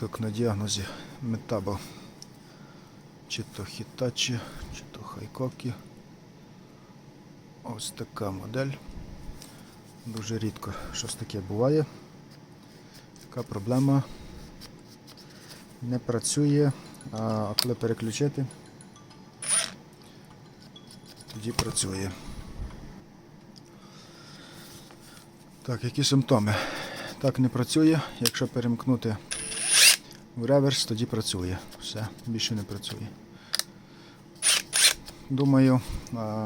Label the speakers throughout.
Speaker 1: Так, на діагнозі метабо. Чи то хітачі, чи то хайкокі. Ось така модель. Дуже рідко щось таке буває. Така проблема не працює, а коли переключити, тоді працює. Так, які симптоми? Так не працює. Якщо перемкнути реверс, тоді працює. Все, більше не працює. Думаю,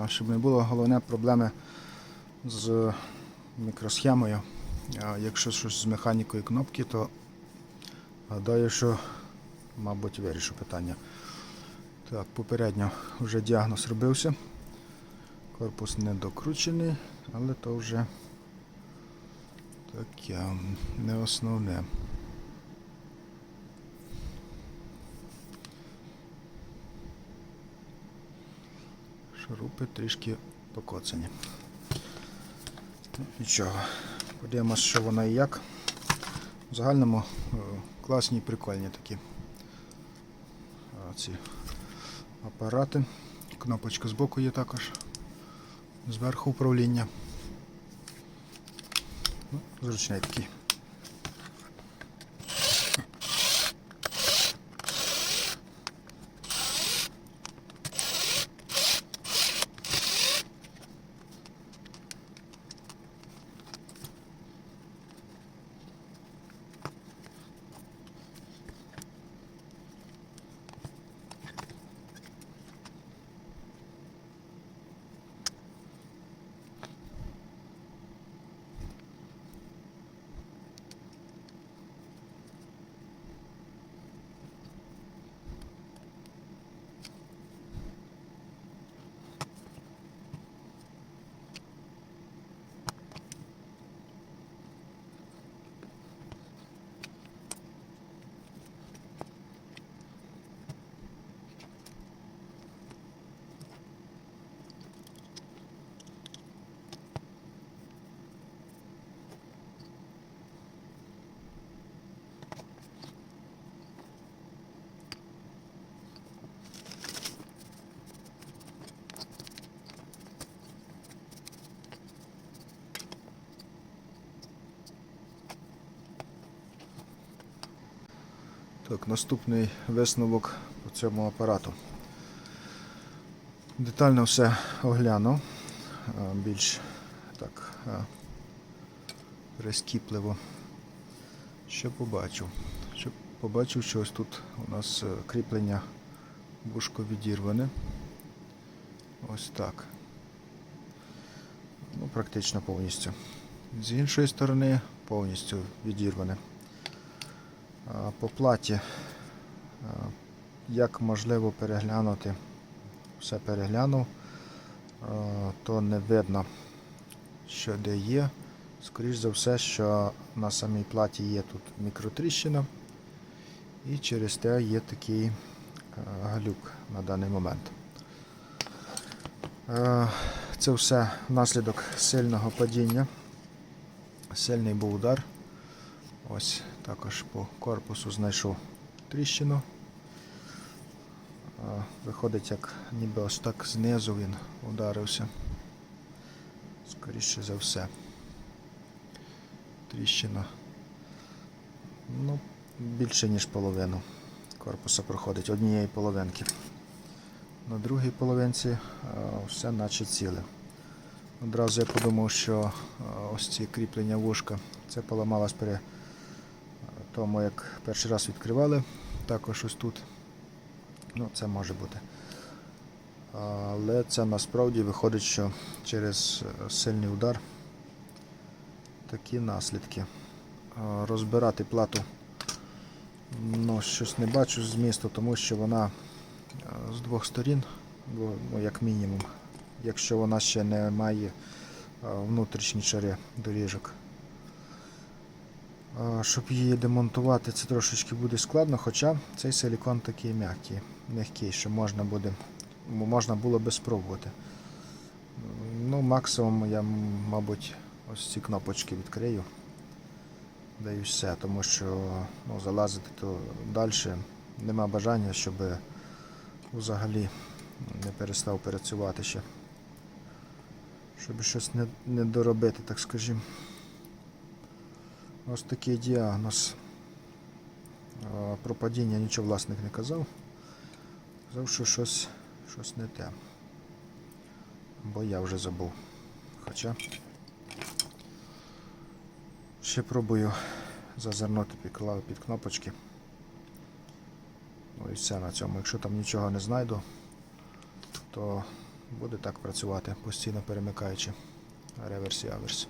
Speaker 1: щоб не було головне проблеми з мікросхемою. Якщо щось з механікою кнопки, то гадаю, що, мабуть, вирішу питання. Так, попередньо вже діагноз робився. Корпус не докручений, але то вже таке не основне. Шурупи трішки покоцані. Нічого. Подивимось, що воно і як. В загальному е, класні і прикольні такі ці апарати. Кнопочка збоку є також. Зверху управління. Ну, зручний такий. Так, наступний висновок по цьому апарату. Детально все оглянув. Більш так а, прискіпливо. Що побачив? Що побачив, що ось тут у нас е, кріплення вушко відірване. Ось так. Ну, практично повністю. З іншої сторони повністю відірване. А, По платі, як можливо переглянути, все переглянув, то не видно, що де є. Скоріш за все, що на самій платі є тут мікротріщина, і через те є такий глюк на даний момент. Е, Це все внаслідок сильного падіння. Сильний був удар. Ось також по корпусу знайшов тріщину. Виходить, як ніби ось так знизу він ударився. Скоріше за все. Тріщина. Ну, більше ніж половину корпуса проходить, однієї половинки. На другій половинці все наче ціле. Одразу я подумав, що ось ці кріплення вушка це поламалось при тому, як перший раз відкривали, також ось тут. Ну, це може бути. Але це насправді виходить, що через е, сильний удар такі наслідки. Розбирати плату ну, щось не бачу змісту, тому що вона е, з двох сторін, ну, як мінімум, якщо вона ще не має е, внутрішні шари доріжок. Щоб її демонтувати, це трошечки буде складно, хоча цей силікон такий м'який, м'який, що можна буде, можна було би спробувати. Ну, максимум я, мабуть, ось ці кнопочки відкрию. Да і все, тому що ну, залазити то далі нема бажання, щоб взагалі не перестав працювати ще. Щоб щось не, не доробити, так скажімо. Ось такий діагноз. Про падіння нічого власник не казав. Казав, що щось, щось не те. Бо я вже забув. Хоча ще пробую зазирнути під, кнопочки. Ну і все на цьому. Якщо там нічого не знайду, то буде так працювати, постійно перемикаючи реверс і аверс.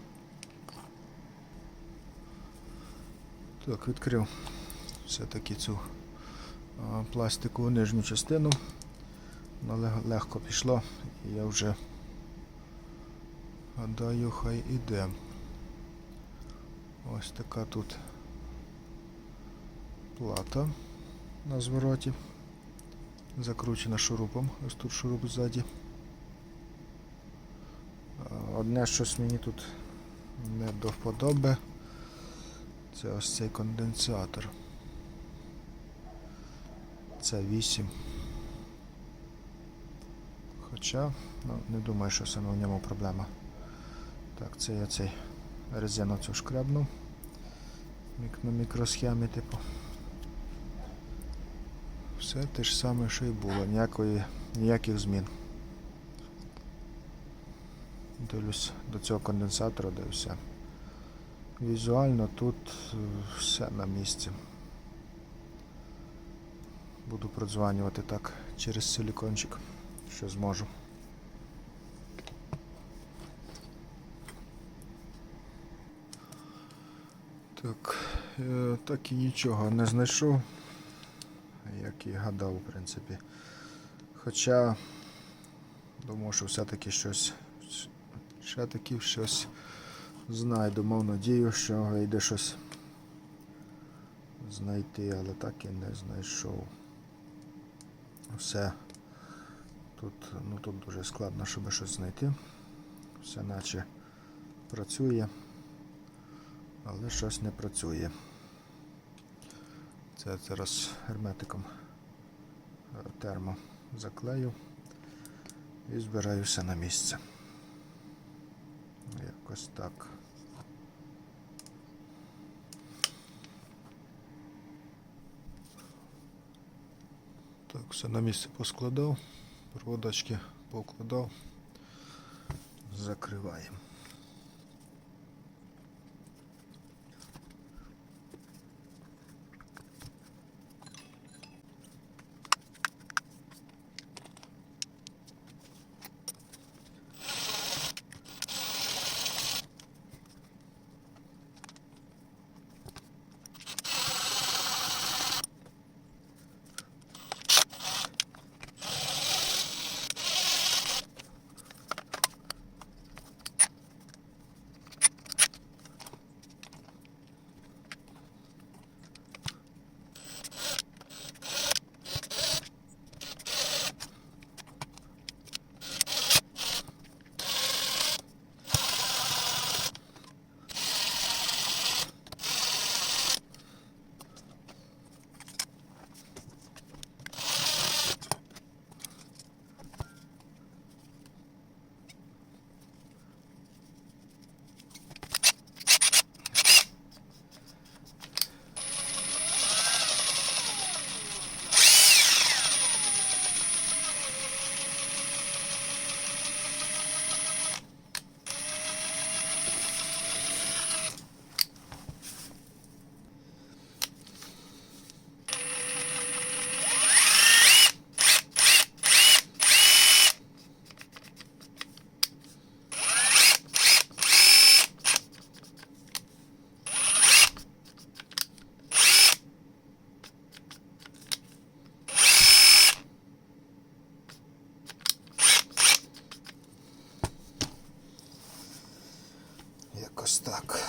Speaker 1: Так, відкрив все-таки цю пластикову нижню частину. Воно легко пішло і я вже гадаю, хай іде. Ось така тут плата на звороті. Закручена шурупом. Ось тут шуруп ззаді. Одне щось мені тут не до вподоби. Це ось цей конденсатор. Це 8. Хоча, ну, не думаю, що саме в ньому проблема. Так, це я цей резину цю шкрябнув. Мік- На мікросхемі, типу. Все те ж саме, що і було. Ніякої, ніяких змін. Дивлюсь до цього конденсатора, де все. Візуально тут е, все на місці. Буду продзванювати так через силікончик, що зможу. Так, е, так і нічого не знайшов, як і гадав, в принципі. Хоча думав, що все-таки щось, ще таки щось знайду, мав надію, що вийде щось знайти, але так і не знайшов. Все тут, ну тут дуже складно, щоб щось знайти. Все наче працює, але щось не працює. Це зараз герметиком е, термо заклею і збираю все на місце. Якось так. Так, все на місце поскладав, проводочки покладав, закриваємо. Так.